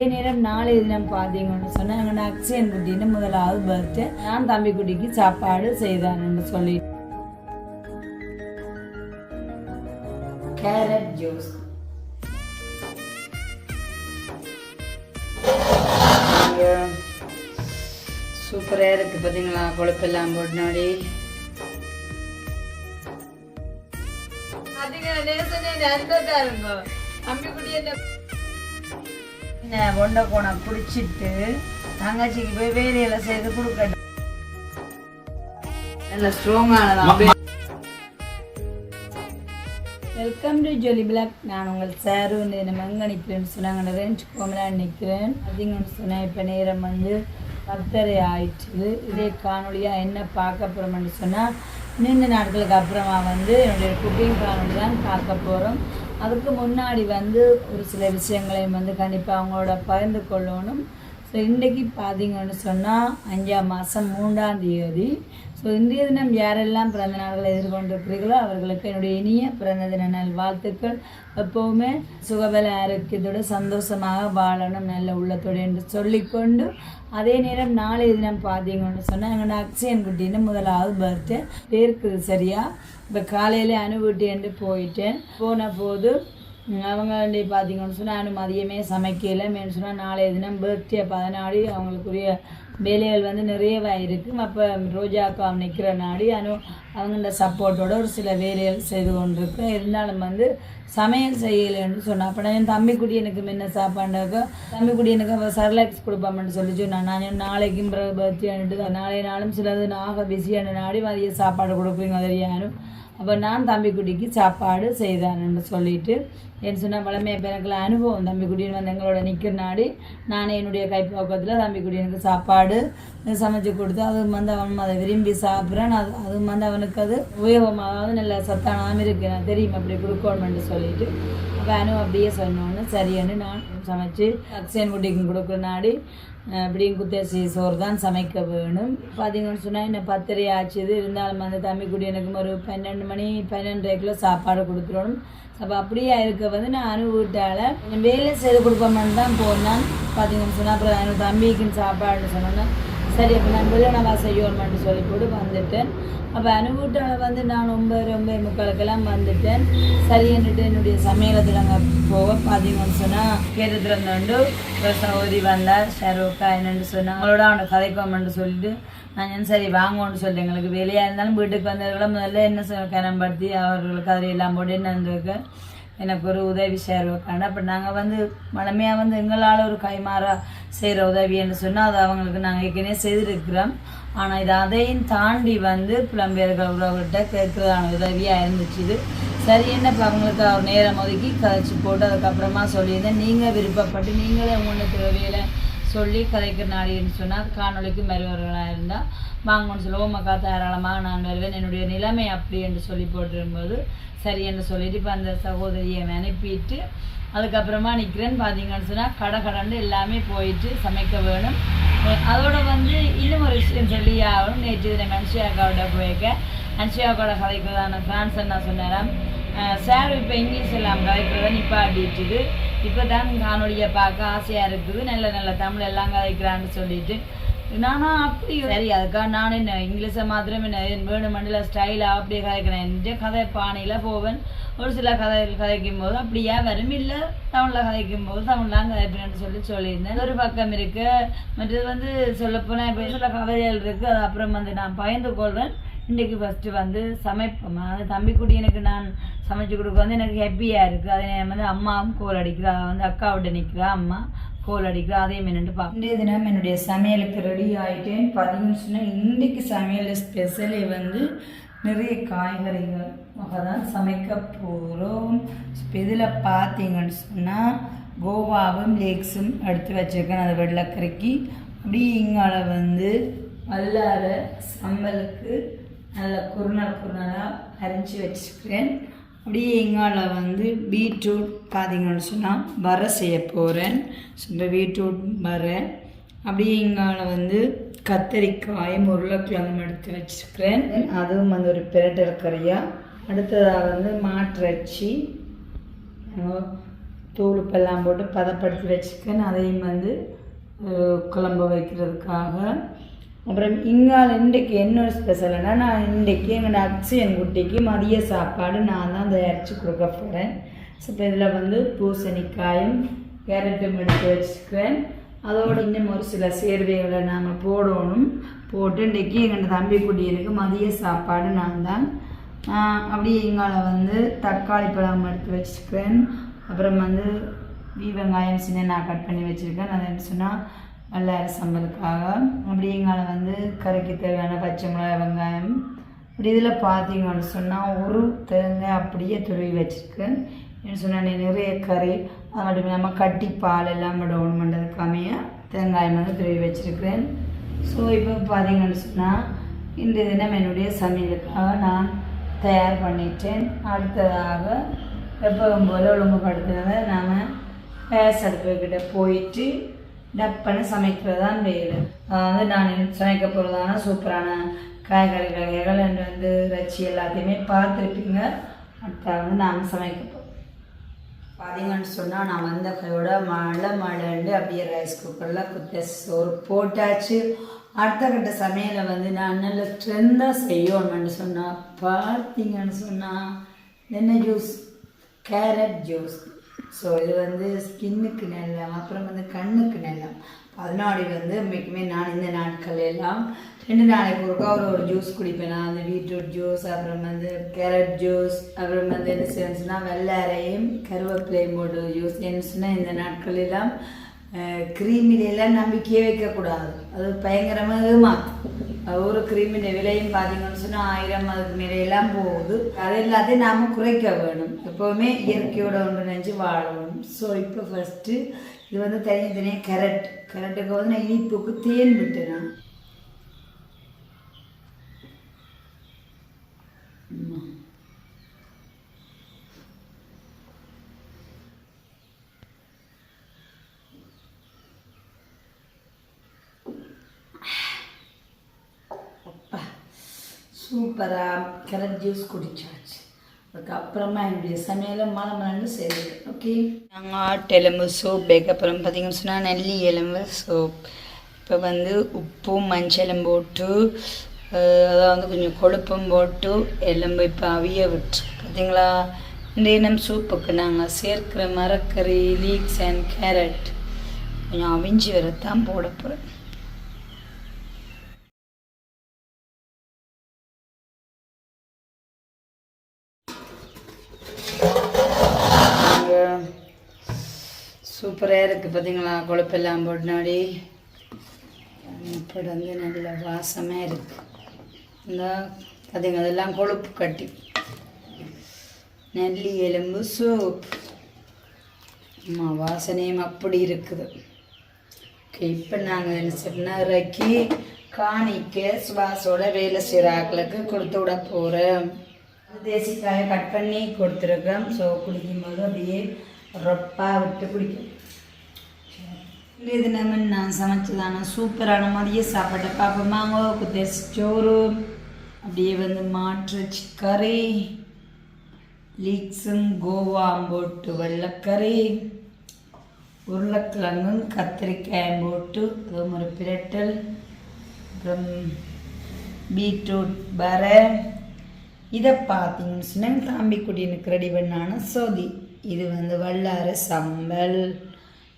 அதே நேரம் நாளைய தினம் பார்த்தீங்கன்னு சொன்னால் எங்கள் அக்ஷயன் குட்டின்னு முதலாவது பர்த்டே நான் தம்பி குட்டிக்கு சாப்பாடு செய்தான்னு சொல்லி கேரட் ஜூஸ் சூப்பராக இருக்குது பார்த்தீங்களா கொழுப்பெல்லாம் என்ன ஒண்டை கோணம் பிடிச்சிட்டு தங்கச்சிக்கு போய் வேலையெல்லாம் செய்து கொடுக்கட்டும். நல்ல ஸ்ட்ராங்கானதான் வெல்கம் டு ஜொலி பிளாக் நான் உங்கள் சாரு நம்ம எங்கே நிற்கிறேன்னு சொன்னாங்க ரேஞ்ச் கோமலான்னு நிற்கிறேன் அதிகம்னு சொன்னேன் இப்போ நேரம் வந்து பத்தரை ஆயிடுச்சு. இதே காணொலியாக என்ன பார்க்க போகிறோம்னு சொன்னால் நீண்ட நாட்களுக்கு அப்புறமா வந்து என்னுடைய குக்கிங் காணொலி தான் பார்க்க போகிறோம் அதுக்கு முன்னாடி வந்து ஒரு சில விஷயங்களையும் வந்து கண்டிப்பாக அவங்களோட பகிர்ந்து கொள்ளணும். ஸோ இன்றைக்கு பார்த்தீங்கன்னு சொன்னால் அஞ்சாம் மாதம் மூன்றாம் தேதி ஸோ இன்றைய தினம் யாரெல்லாம் பிறந்த நாள்களை எதிர்கொண்டிருக்கிறீர்களோ அவர்களுக்கு என்னுடைய இனிய பிறந்த தின நல் வாழ்த்துக்கள். எப்போவுமே சுகபல ஆரோக்கியத்தோடு சந்தோஷமாக வாழணும் நல்ல உள்ளத்தோடு என்று சொல்லிக்கொண்டு அதே நேரம் நாளைய தினம் பார்த்தீங்கன்னு சொன்னால் எங்களோட அக்ஷயன் குட்டின்னு முதலாவது பர்த்டே பேருக்குது சரியா? இப்போ காலையில் அனுபவிட்டு என்று போயிட்டேன். போன போது அவங்க வந்து பார்த்தீங்கன்னு சொன்னால் நானும் மதியமே சமைக்கலை. மேலும் சொன்னால் நாளைய தினம் பர்த்டே பதினாலு அவங்களுக்குரிய வேலைகள் வந்து நிறையவா இருக்கும் அப்போ ரோஜாக்கா நிற்கிற நாடி அனு அவங்களோட சப்போர்ட்டோட ஒரு சில வேலைகள் செய்து கொண்டிருக்கேன் இருந்தாலும் வந்து சமையல் செய்யலைன்னு சொன்னேன் அப்போ நான் என் தம்பிக்குடி எனக்கு முன்ன சாப்பாண்டாக்கோ தம்பிக்குடி எனக்கு அவள் சரலாக்ஸ் கொடுப்பாமன்னு சொல்லி சொன்னான் நான் நாளைக்கும் பர்த்டே நாளைய நாளும் சிலது நாக பிஸியான நாடி மதிய சாப்பாடு கொடுப்பீங்க தெரியாரும் அப்போ நான் தம்பிக்குடிக்கு சாப்பாடு செய்தானுன்னு சொல்லிட்டு என் சொன்னால் வளமையை இப்போ எனக்கு அனுபவம் குடியன் வந்து எங்களோட நிற்கிற நாடி. நானே என்னுடைய கைப்பழக்கத்தில் தம்பி எனக்கு சாப்பாடு சமைச்சு கொடுத்து அதுவும் வந்து அவன் அதை விரும்பி சாப்பிட்றேன். அது அதுவும் வந்து அவனுக்கு அது உபயோகமாக நல்ல சத்தானதாக இருக்குது நான் தெரியும். அப்படி கொடுக்கணும்னு சொல்லிட்டு அப்போ அனு அப்படியே சொன்னோன்னு சரின்னு நான் சமைச்சு அக்ஷயன் குட்டிக்கும் கொடுக்குற நாடி. அப்படியும் குத்தரிசி சோறு தான் சமைக்க வேணும். பார்த்தீங்கன்னு சொன்னால் என்ன பத்தரை ஆச்சுது இருந்தாலும் அந்த தம்பி குடி எனக்கு ஒரு பன்னெண்டு மணி பன்னெண்டரைக்குள்ள சாப்பாடு கொடுத்துடணும். அப்போ அப்படியே இருக்க வந்து நான் அனுபவிட்டால வேலை செய்து கொடுப்போம்னு தான் போனேன். பார்த்தீங்கன்னு சொன்னால் அப்புறம் தம்பிக்குன்னு சாப்பாடுன்னு சொன்னேன். சரி அப்போ நான் நல்லா செய்யணும்னு சொல்லி போட்டு வந்துட்டேன். அப்போ அனுபவிட்டால வந்து நான் ரொம்ப ரொம்ப முக்காலுக்கெல்லாம் வந்துட்டேன். சரின்னுட்டு என்னுடைய சமையலத்தில் அங்கே போக பார்த்தீங்கன்னு சொன்னால் கேட்டத்தில் வந்து ஒரு சகோதரி வந்தார் ஷரோக்கா என்னென்னு சொன்னால் அவளோட அவனை கதைப்போம்னு சொல்லிட்டு நான் சரி வாங்கணும்னு சொல்லிட்டு எங்களுக்கு வெளியாக இருந்தாலும் வீட்டுக்கு வந்தவர்களை முதல்ல என்ன சொ- கனம்படுத்தி அவர்களுக்கு எல்லாம் போட்டு என்ன இருந்திருக்கு எனக்கு ஒரு உதவி சேருவாக்காண்டு அப்போ நாங்கள் வந்து வளமையாக வந்து எங்களால் ஒரு கைமாறா செய்கிற உதவின்னு சொன்னால் அது அவங்களுக்கு நாங்கள் ஏற்கனவே செய்திருக்கிறோம். ஆனால் இது அதையும் தாண்டி வந்து புலம்பெயர்கள் உறவுகிட்ட கேட்குறதான உதவியாக இருந்துச்சு இது. சரி என்ன இப்போ அவங்களுக்கு அவர் நேரம் ஒதுக்கி கதைச்சி போட்டு அதுக்கப்புறமா சொல்லியிருந்தேன் நீங்கள் விருப்பப்பட்டு நீங்களே உங்களுக்கு தேவையில சொல்லி கதைக்கிற நாடின்னு சொன்னால் காணொலிக்கு மருவர்களாக இருந்தால் வாங்கன்னு சொல்லுவோம் மக்கா தாராளமாக நான் வருவேன். என்னுடைய நிலைமை அப்படி என்று சொல்லி போட்டிருக்கும்போது சரி என்று சொல்லிட்டு இப்போ அந்த சகோதரியை அனுப்பிட்டு அதுக்கப்புறமா நிற்கிறேன்னு பார்த்தீங்கன்னு சொன்னால் கடை கடண்டு எல்லாமே போயிட்டு சமைக்க வேணும். அதோட வந்து இன்னும் ஒரு விஷயம் சொல்லி ஆகணும். நேற்று தினம் மனுஷியாக்காவோட போயிருக்க. மனுஷியாக்கோட கலைக்கிறதான ஃபேன்ஸ் என்ன சொன்னாராம். சார் இப்போ இங்கிலீஷ் எல்லாம் கதைக்கிறத நிப்பாட்டிட்டுது. இப்போ தான் காணொலியை பார்க்க ஆசையாக இருக்குது. நல்ல நல்ல தமிழ் எல்லாம் கதைக்கிறான்னு சொல்லிட்டு. நானா அப்படி சரி அதுக்காக நான் என்ன இங்கிலீஷை மாத்திரம் என்ன வேணும் மண்டல ஸ்டைலாக அப்படியே கதைக்கிறேன். கதை பாணியில் போவேன். ஒரு சில கதை கதைக்கும் போது அப்படியே வரும் இல்லை தமிழில் கதைக்கும் போது தமிழ்லாம் கதைப்பேன்னு சொல்லி சொல்லியிருந்தேன். ஒரு பக்கம் இருக்கு. மற்றது வந்து சொல்லப்போனால் இப்போ சில கவிதைகள் இருக்குது அது அப்புறம் வந்து நான் பயந்து கொள்வேன். இன்றைக்கு ஃபஸ்ட்டு வந்து சமைப்போம்? தம்பி தம்பிக்குட்டி எனக்கு நான் சமைச்சு கொடுக்க வந்து எனக்கு ஹாப்பியாக இருக்குது அதே நேரம் வந்து அம்மாவும் கோல் அடிக்கிறா. வந்து அக்காவோட நிற்கிறா அம்மா கோல் அடிக்கிறா. அதே மின்னு பார்ப்போம் இன்றைய தினம் என்னுடைய சமையலுக்கு ரெடி ஆகிட்டேன் பார்த்தீங்கன்னு சொன்னால் இன்றைக்கு சமையல் ஸ்பெஷலே வந்து நிறைய காய்கறிகள். தான் சமைக்க போகிறோம் இதில் பார்த்தீங்கன்னு சொன்னால் கோவாவும் லேக்ஸும் எடுத்து வச்சுருக்கேன். அதை வெள்ளக்கரைக்கு அப்படியே இங்கால வந்து வல்லார சம்பலுக்கு நல்ல குறுநல் குறுநாளாக அரிஞ்சு வச்சுருக்கிறேன். அப்படியே எங்கால வந்து பீட்ரூட் பார்த்தீங்கன்னு சொன்னால் வர செய்ய போகிறேன் இந்த பீட்ரூட் வர. அப்படியே இங்கால வந்து கத்தரிக்காயும் உருளைக்கிழங்கும் எடுத்து வச்சுருக்கிறேன். அதுவும் வந்து ஒரு பிரட்டல் கறியாக அடுத்ததாக வந்து மாட்டிறைச்சி தூளுப்பெல்லாம் போட்டு பதப்படுத்தி வச்சுருக்கேன். அதையும் வந்து குழம்பு வைக்கிறதுக்காக. அப்புறம் இங்கால் இன்றைக்கு என்ன ஒரு ஸ்பெஷல்னா நான் இன்றைக்கி எங்கள் என் குட்டிக்கு மதிய சாப்பாடு நான் தான் தயாரித்து கொடுக்க போகிறேன் ஸோ இப்போ இதில் வந்து பூசணிக்காயும் கேரட்டும் எடுத்து வச்சுக்குவேன். அதோடு இன்னும் ஒரு சில சேர்வைகளை நாம் போடணும். போட்டு இன்றைக்கி எங்கள் தம்பி குட்டியனுக்கு மதிய சாப்பாடு நான் தான். அப்படியே எங்கால வந்து தக்காளி பழம் எடுத்து வச்சுருக்கேன் அப்புறம் வந்து வீ வெங்காயம் சின்ன நான் கட் பண்ணி வச்சுருக்கேன். அதை என்ன சொன்னால் வெள்ளார சம்பலுக்காக அப்படி எங்கால வந்து கறிக்கு தேவையான பச்சை மிளகாய் வெங்காயம் இப்படி இதில் பார்த்தீங்கன்னு சொன்னால் ஒரு தேங்காய் அப்படியே துருவி வச்சுருக்கேன் என்ன சொன்னால் நிறைய கறி அது மட்டும் இல்லாமல் கட்டி பால் எல்லாம் விடணுமென்றதுக்காமைய தேங்காய் வந்து துருவி வச்சுருக்கிறேன் ஸோ இப்போ பார்த்தீங்கன்னு சொன்னால் இன்று தினம் என்னுடைய சமையலுக்காக நான் தயார் பண்ணிட்டேன். அடுத்ததாக எப்பவும் போல் ஒழுங்குபடுத்துறதை நாம் கேஸ் அடுப்புக்கிட்ட போயிட்டு டப்பன்னு சமைக்கிறது தான் வேலை. அதாவது நான் சமைக்க போகிறதான சூப்பரான காய்கறி வகைகள் என்று வந்து இறைச்சி எல்லாத்தையுமே பார்த்துருப்பீங்க. அடுத்த வந்து நாங்கள் சமைக்க போகிறோம் பார்த்தீங்கன்னு சொன்னால் நான் வந்த கையோட மழை மழைண்டு அப்படியே ரைஸ் குக்கரில் குத்த சோறு போட்டாச்சு. அடுத்த கட்ட சமையலை வந்து நான் நல்ல ஸ்ட்ரென்த்தாக செய்யணும்னு சொன்னால் பார்த்தீங்கன்னு சொன்னால் என்ன ஜூஸ் கேரட் ஜூஸ் ஸோ இது வந்து ஸ்கின்னுக்கு நல்லம் அப்புறம் வந்து கண்ணுக்கு நல்லம். அதனாடி வந்து மிக்குமே நான் இந்த நாட்கள் எல்லாம் ரெண்டு நாளைக்கு ஒருக்கா ஒரு ஒரு ஜூஸ் குடிப்பேன். நான் வந்து பீட்ரூட் ஜூஸ் அப்புறம் வந்து கேரட் ஜூஸ் அப்புறம் வந்து என்ன செய்யணும்னா வெள்ளாரையும் கருவேப்பிலையும் போட்டு ஜூஸ் என்ன சொன்னால் இந்த நாட்கள் எல்லாம் க்ரீமிலெல்லாம் நம்பிக்கையே வைக்கக்கூடாது. அது பயங்கரமாக ஏமாத்தும் ஒரு க்ரீமின் விலையும் பார்த்தீங்கன்னு சொன்னால் ஆயிரம் அதுக்கு மேலாம் போகுது. அது எல்லாத்தையும் நாம் குறைக்க வேணும். எப்போவுமே இயற்கையோட ஒன்று நினச்சி வாழணும். ஸோ இப்போ ஃபஸ்ட்டு இது வந்து தனியாக தனியாக கேரட் கேரட்டுக்கு வந்து நான் இனிப்புக்கு தேன் விட்டேன் சூப்பராக கரண்ட் ஜூஸ் குடிச்சாச்சு. அதுக்கப்புறமா எங்களுடைய சமையலை மழை மலர்ந்து செய்யுது ஓகே நாங்கள் ஆட்டெலும்பு சோப் அதுக்கப்புறம் பார்த்திங்கன்னு சொன்னால் நெல்லி எலும்பு சோப் இப்போ வந்து உப்பும் மஞ்சளும் போட்டு அஹ், அதாவது கொஞ்சம் கொழுப்பும் போட்டு எலும்பு இப்போ அவிய விட்டு பார்த்தீங்களா? இந்த இனம் சூப்புக்கு நாங்கள் சேர்க்கிற மரக்கறி லீக்ஸ் அண்ட் கேரட் கொஞ்சம் அவிஞ்சி வரத்தான் போட போகிறேன் சூப்பராக இருக்குது பார்த்தீங்களா கொழுப்பெல்லாம் போட்டினாடி. இப்படி வந்து நல்ல வாசமாக இருக்குது இந்த பார்த்தீங்க அதெல்லாம் கொழுப்பு கட்டி. நெல்லி எலும்பு சூப். அம்மா வாசனையும் அப்படி இருக்குது. ஓகே இப்போ நாங்கள் என்ன செய்யணும் இறக்கி காணிக்க சுவாசோட வேலை செய்கிற ஆக்களுக்கு கொடுத்து விட போகிறோம் தேசிக்காயை கட் பண்ணி கொடுத்துருக்கோம் ஸோ குடிக்கும்போது அப்படியே ரொப்பாக விட்டு குடிக்கும் இது நம்ம நான் சமைச்சதான சூப்பரான மதிய சாப்பாட்டை பார்ப்போமாங்க குத்தேசி சோறு அப்படியே வந்து மாற்றுச்சி கறி லீக்ஸும் கோவாம் போட்டு வெள்ளைக்கறி உருளைக்கிழங்கும் கத்திரிக்காயும் போட்டு அதுவும் ஒரு பிரட்டல் அப்புறம் பீட்ரூட் வரை இதை பார்த்தீங்கன்னு சொன்னால் தாம்பிக்குடி ரெடி பண்ணான சோதி. இது வந்து வல்லார சம்பல்.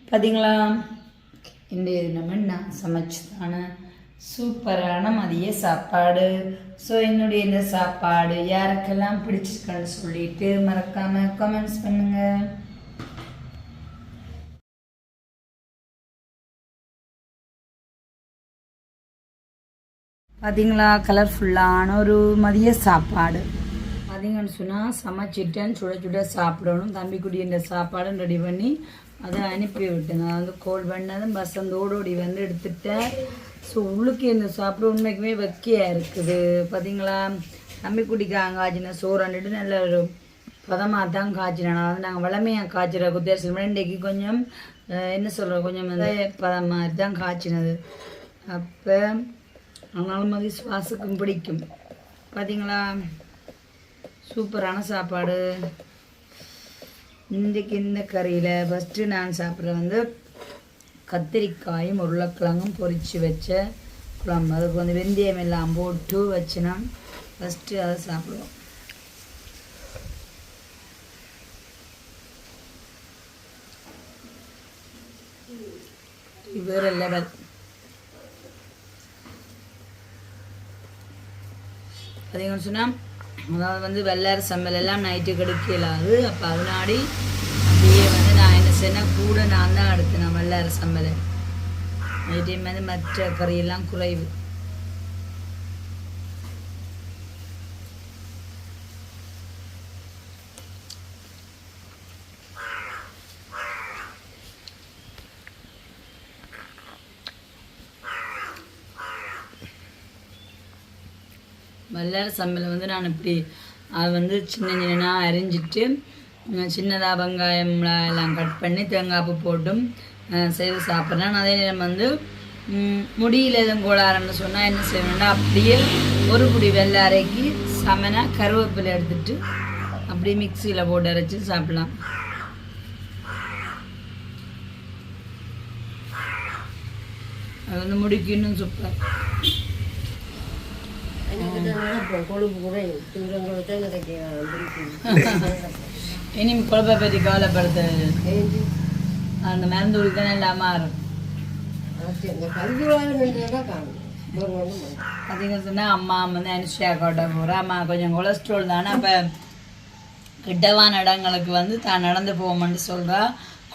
பார்த்தீங்களா? இந்த இது நம்ம நான் சமைச்சதான? சூப்பரான மதிய சாப்பாடு. ஸோ என்னுடைய இந்த சாப்பாடு யாருக்கெல்லாம் பிடிச்சிருக்குன்னு சொல்லிட்டு மறக்காமல் கமெண்ட்ஸ் பண்ணுங்கள் பார்த்தீங்களா கலர்ஃபுல்லான ஒரு மதிய சாப்பாடு. பார்த்தீங்கன்னு சொன்னால் சமைச்சிட்டேன். சுட சுட சாப்பிடணும். தம்பி குடின்ற சாப்பாடும் ரெடி பண்ணி அதை அனுப்பி விட்டேன் நான் வந்து கோல் பண்ணதும் பஸ் ஓடோடி வந்து எடுத்துட்டேன். ஸோ உள்ளுக்கு இந்த சாப்பிட உண்மைக்குமே வெக்கையாக இருக்குது. பார்த்தீங்களா தம்பி குடிக்காங்க சோறு சோறாண்டுட்டு நல்ல ஒரு பதமாக தான் காய்ச்சினேன். அதாவது நாங்கள் வளமையாக காய்ச்சிற குத்தியாசம் இன்றைக்கு கொஞ்சம் என்ன சொல்கிறோம் கொஞ்சம் பதம் பதமாக தான் காய்ச்சினது. அப்போ அதனால் மாதிரி சுவாசக்கும் பிடிக்கும். பார்த்தீங்களா சூப்பரான சாப்பாடு. இன்றைக்கு இந்த கறியில் ஃபஸ்ட்டு நான் சாப்பிட்ற வந்து கத்திரிக்காயும் உருளைக்கிழங்கும் பொரித்து வச்ச குழம்பு. அதுக்கு வந்து வெந்தயம் எல்லாம் போட்டு வச்சுனா ஃபஸ்ட்டு அதை சாப்பிடுவோம். வேறு லெவல் பார்த்தீங்கன்னு சொன்னால் அதாவது வந்து வெள்ளார சம்பல் எல்லாம் நைட்டு கெடுக்கலாது அப்போ அதனாடி அப்படியே வந்து நான் என்ன செய்யணும் கூட நான் தான் எடுத்தேன் வெள்ளார சம்பலை நைட்டையும் வந்து மற்ற கறியெல்லாம் குறைவு. வல்லார சமையலை வந்து நான் இப்படி அது வந்து சின்ன சின்னதாக அரிஞ்சிட்டு சின்னதாக வெங்காயம்லாம் எல்லாம் கட் பண்ணி தேங்காய் பூ போட்டும் செய்து சாப்பிட்றேன். அதே நேரம் வந்து முடியில் முடியல எதுவும் கோளாறுன்னு சொன்னால் என்ன செய்யணும்னா அப்படியே ஒரு குடி வெள்ளை அரைக்கி சமனாக கருவேப்பிலை எடுத்துட்டு அப்படியே மிக்சியில் போட்டு அரைச்சி சாப்பிடலாம். அது வந்து முடிக்கு சூப்பர் கொழுப்பு கூட தூரங்களை தான் கிடைக்கிறான் இனி குழப்பை பற்றி கவலைப்படுத்த அந்த மருந்து குடிக்கணும் எல்லாம் மாறும் இந்த கல்விவாளர்கள் காணும் ஒரு ஒன்றும் இல்லை. பார்த்தீங்கன்னு சொன்னால் அம்மா வந்து அனுஷியா கோட்டை போகிறா அம்மா கொஞ்சம் கொலஸ்ட்ரால் தானே அப்போ கிட்டவான இடங்களுக்கு வந்து தான் நடந்து போவோம்னு சொல்கிறா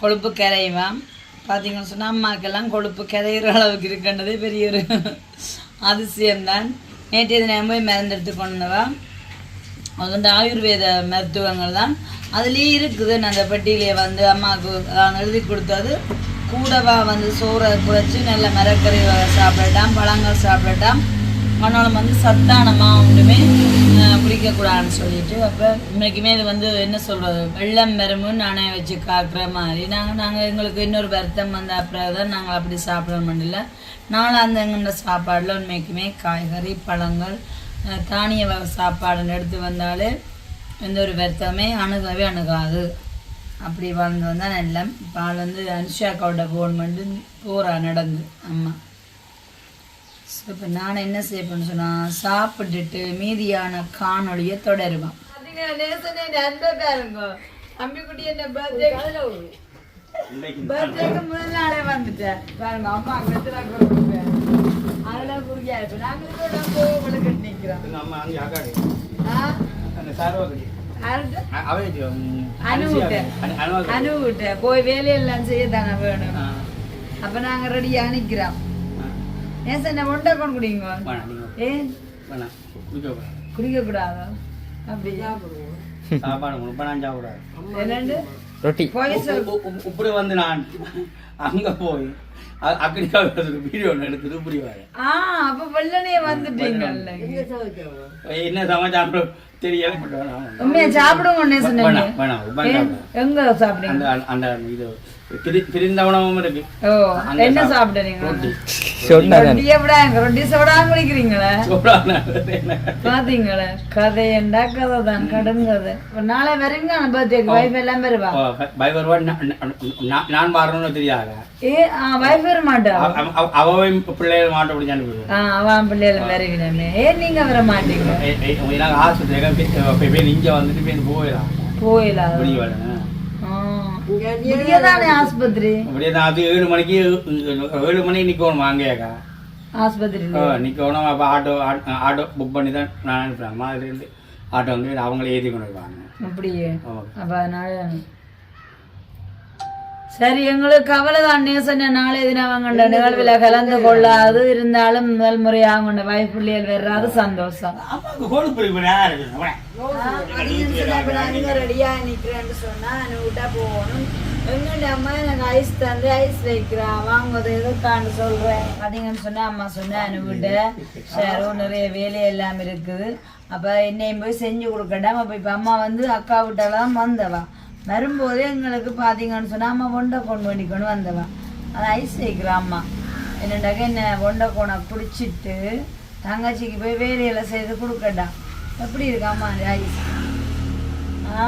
கொழுப்பு கரைவான் பார்த்தீங்கன்னு சொன்னால் அம்மாக்கெல்லாம் கொழுப்பு கரையிற அளவுக்கு இருக்கின்றதே பெரிய ஒரு அதிசயம்தான் நேற்றைய தினம் போய் மருந்தெடுத்து கொண்டவா அது வந்து ஆயுர்வேத மருத்துவங்கள் தான். அதுலேயே இருக்குது. நான் அந்த பெட்டியிலே வந்து அம்மாவுக்கு அஹ், எழுதி கொடுத்தது. கூடவா வந்து சோறை குறைச்சி நல்ல மரக்கறி சாப்பிடட்டான் சாப்பிடட்டாம் பழங்கள் சாப்பிடட்டாம். ஆனாலும் வந்து சத்தானமாக ஒன்றுமே பிடிக்கக்கூடாதுன்னு குடிக்கக்கூடாதுன்னு சொல்லிட்டு அப்போ இன்னைக்குமே இது வந்து என்ன சொல்கிறது வெள்ளம் பெருமுன்னு நானே வச்சு காக்குற மாதிரி. நாங்கள் நாங்கள் எங்களுக்கு இன்னொரு வருத்தம் வந்த அப்புறம் தான் நாங்கள் அப்படி சாப்பிட முடியல நானும் அந்த சாப்பாடில் உண்மைக்குமே காய்கறி பழங்கள் தானிய வகை சாப்பாடுன்னு எடுத்து வந்தாலே எந்த ஒரு வருத்தமே அணுகவே அணுகாது. அப்படி வாழ்ந்து வந்தால் நல்ல இப்போ ஆள் வந்து அனுஷாக்காவோட ஃபோன் பண்ணி போகிறா நடந்து அம்மா. ஸோ இப்போ நான் என்ன செய்யப்பேன்னு சொன்னால் சாப்பிட்டுட்டு மீதியான காணொளியை தொடருவான். அம்பிக்குட்டி என்ன பர்த்டே பர்த்டேக்கு முதல் நாளே வந்துட்டேன். பாருங்க அம்மா கொடுப்பேன் அதெல்லாம் புரியா இப்போ நாங்கள் கோவப்பட நிற்கிறோம் நம்ம அங்கே ஆ? அந்த? அவன் அனுவிட்ட அனுவாக்கடி அனுவிட்ட போய் வேலையெல்லாம் செய்ய தானே வேணும் அப்ப நாங்க ரெடியா நிக்கிறோம். ஏன் சார் நான் ஒண்டை கொண்டு குடிங்க. ஏன்? குடிக்க கூடாது அப்படி. சாப்பாடு கொடுப்ப நான் சாப்பிடாது. என்னண்டு? ரொட்டி. இப்படி வந்து நான் அங்க போய் அ- அக்கடிக்கா வீடியோ எடுத்துட்டு இப்படி வரேன். ஆ அப்ப வெள்ளனே சமைச்சோம். என்ன சமாச்சாரம்? தெரியல. உண்மையா சாப்பிடுங்க ஒன்னே சொன்னீங்க. எங்க சாப்பிடுங்க அந்த அந்த இது பிரி- பிரிந்த உணவும் இருக்கு ஓ என்ன சாப்பிடு. சாப்பிடுறீங்க ரொட்டி விடாங்க ரொட்டி சோடா குடிக்கிறீங்களே சோடான என்ன பாத்தீங்களே கதை என்ன கதை தான் கடன் கதை நாளை வரீங்க பர்த்டேக்கு வைஃப் எல்லாம் வருவா பயவருவா நான் வரணும்னு தெரியாத ஏ வைஃப் வர மாட்டா அவன் பிள்ளைகள் மாட்ட ஆ அவன் பிள்ளைகள் வருவினமே ஏன் நீங்க வர மாட்டீங்க எனக்கு ஆஸ்பத்திரி இங்க வந்துட்டு போய் போயிடலாம் முடியதானே ஆஸ்பத்திரி? அப்படியே தான் அது ஏழு மணிக்கு ஏழு மணிக்கு நிற்கணும் அங்கேயாக்கா ஆஸ்பத்திரியில நிற்கணும் அப்போ ஆட்டோ ஆட்டோ புக் பண்ணி தான் நான் அனுப்புகிறேன் மாதிரிலேருந்து ஆட்டோ வந்து அவங்களே ஏற்றி கொண்டு வருவாங்க. அப்படியே. அப்ப அதனால சரி எங்களுக்கு கவலை தான் நேசன நாளை தினம் அவங்கண்ட நிகழ்வில் கலந்து கொள்ளாது. இருந்தாலும் முதல் முறையாக வைஃப் பிள்ளைகள் வர்றாது சந்தோஷம். ரெடியா நிக்கிறேன்னு சொன்னா விட்டா போகணும். அம்மா எனக்கு ஐஸ் தந்து ஐஸ் வைக்கிறா. வாங்குவது எதுக்கான்னு சொல்றேன் பார்த்தீங்கன்னு சொன்னா அம்மா சொன்னா அனுப்பிட்ட ஷேரோ நிறைய வேலை எல்லாம் இருக்குது. அப்ப என்னையும் போய் செஞ்சு கொடுக்கட்டாம அப்ப இப்ப அம்மா வந்து அக்கா விட்டாலாம் வந்தவா. வரும்போதே எங்களுக்கு பார்த்தீங்கன்னு சொன்னா அம்மா ஒண்டை கொண்டு பண்ணிக்கொண்டு வந்தவா. அது ஐஸ் வைக்கிறா அம்மா. என்னண்டாக்க என்ன ஒண்டை கோணை பிடிச்சிட்டு தங்கச்சிக்கு போய் வேலையில செய்து கொடுக்கட்டா. எப்படி இருக்கு அம்மா அந்த ஐஸ் ஆ?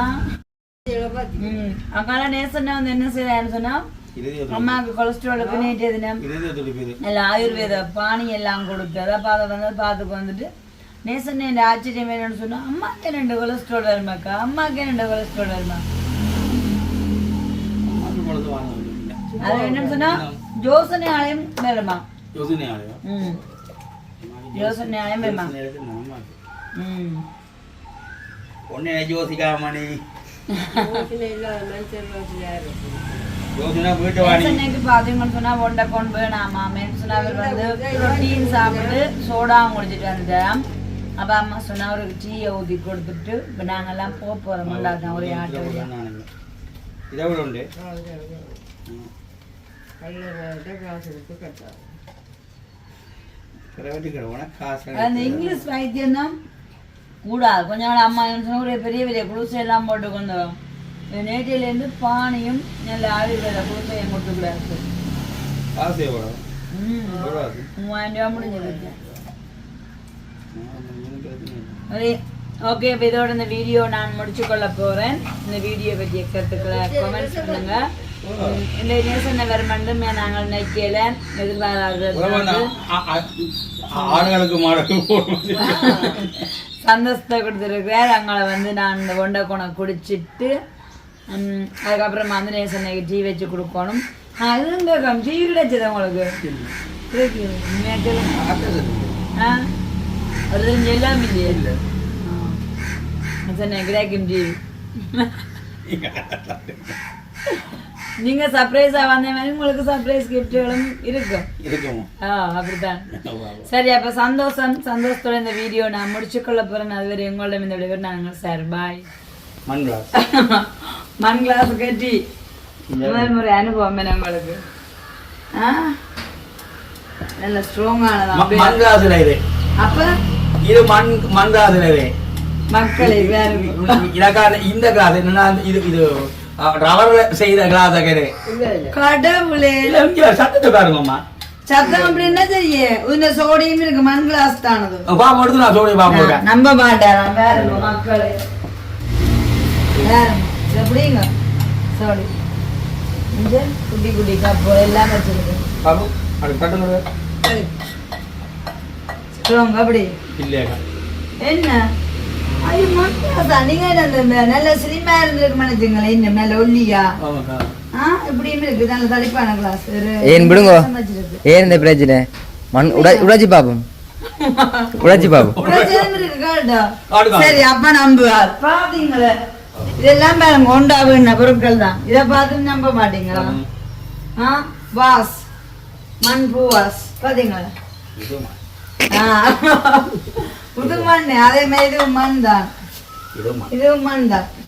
ம். அங்கால நேசன்னா வந்து என்ன செய்யறான்னு சொன்னா அம்மாவுக்கு கொலஸ்ட்ராலுக்கு நேற்று தினம் எல்லாம் ஆயுர்வேத பானி எல்லாம் கொடுத்து அதை பார்த்து வந்து பார்த்துக்கு வந்துட்டு நேசன் என் ஆச்சரியம் என்னன்னு சொன்னா அம்மாக்கு ரெண்டு கொலஸ்ட்ரால் வருமாக்கா? அம்மாக்கு ரெண்டு கொலஸ்ட்ரால் வருமா? பொழுது வாங்க அது என்னன்னு சொன்னா ஜோசனையாலையும் வருமா யோசனை ஆலையோ ம். யோசனையாலையும் வருமா ம். ஒன்னே நேசனைக்கு பார்த்தீங்கன்னு சொன்னா ஒண்டை கொண்டு வேணாமா சொன்னா அவர் வந்து ரொட்டீன் சாப்பிட்டு சோடா குடிச்சிட்டு வந்துட்டாராம். அப்ப அம்மா சொன்னா ஒரு டீயை ஊத்தி கொடுத்துட்டு இப்ப நாங்கெல்லாம் போக தான் ஒரே ஆட்டோ கிடவோனா காசு அந்த இங்கிலீஷ் வைத்தியம் தான் கூடாது கொஞ்ச நாள் அம்மா என்ன ஒரு பெரிய பெரிய குளுசை எல்லாம் போட்டு கொண்டு நேற்றிலேருந்து பானையும் நல்ல ஆயுர்வேத எவ்வளோ ம் எவ்வளோ அது மூவாயிரம் ரூபா ஓகே இப்போ இதோட இந்த வீடியோ நான் முடிச்சு கொள்ள போறேன் இந்த வீடியோ பற்றிய கருத்துக்களை கமெண்ட்ஸ் பண்ணுங்க இந்த நேசன வருமண்டும் நாங்கள் நினைக்கல எதிர்பாராத உறவான ஆ- ஆ- ஆடுகளுக்கு மாடுகளுக்கு போடுவது. சந்தோஷத்தை கொடுத்துருக்கிறார் அங்களை வந்து நான் இந்த கொண்ட குணம் குடிச்சிட்டு அதுக்கப்புறமா வந்து நேசனைக்கு டீ வச்சு கொடுக்கணும் ஆ இதுங்க டீ கிடைச்சது உங்களுக்கு. ஆ ஒரு தெரிஞ்ச எல்லாம் இல்லையே நேசனை கிடைக்கும் டீ நீங்க சர்ப்ரைஸா வந்த மாதிரி உங்களுக்கு சர்ப்ரைஸ் கிஃப்ட்களும் இருக்கும். இருக்கும். ஆ அப்படித்தான். சரி அப்ப சந்தோஷம் சந்தோஷத்தோட இந்த வீடியோ நான் முடிச்சு கொள்ள போறேன் அதுவரை உங்களிடம் இந்த விடைபெற நாங்கள் சார் பாய் மண் கிளாஸ் மண் கிளாஸ் கட்டி. முதல் முறை அனுபவம் என்ன உங்களுக்கு? ஆ? நல்ல ஸ்ட்ராங்கானதான் மண் கிளாஸ்ல இது. அப்ப? இது மண் மண் கிளாஸ்ல மக்களை இந்த கிளாஸ் என்னன்னா இது இது ரவர்ல செய்த கிளாஸ் கடவுளே. சத்தத்தை பாருங்கம்மா. சத்தம் அப்படின்னா தெரிய இந்த சோடியம் இருக்கு மண் கிளாஸ் தானது பாம்பு எடுத்து நான் சோடி பாம்பு நான் நம்ப மாட்டேன் வேற மக்களே. வேற எப்படிங்க சாரி இந்த குட்டி குட்டி கப்பு எல்லாம் வச்சிருக்கு. பாம்பு அது கட்டுங்க ஸ்ட்ராங் அப்படி. இல்லையா என்ன? நல்ல சினிமா இருந்திருக்கு நினைச்சுங்களேன் இந்த மேல ஒல்லியா? ஆமாக்கா. ஆ? இப்படியும் இருக்கு நல்ல தடிப்பான கிளாஸ் ஏன் விடுங்கோ? ஏன் இந்த பிரச்சனை? மண் உட உடைச்சு பாப்போம். உடைச்சு பாப்போம். சரி அப்ப நம்புவார். பாத்தீங்களே? இதெல்லாம் பாருங்க ஒண்டா வேண பொருட்கள் தான். இதை பார்த்து நம்ப மாட்டீங்களா? ஆ? வாஸ். மண் பூ வாஸ். பாத்தீங்களா? புது மண் அதே மாதிரி இதுவும் மண் தான். இதுவும் மண் தான்.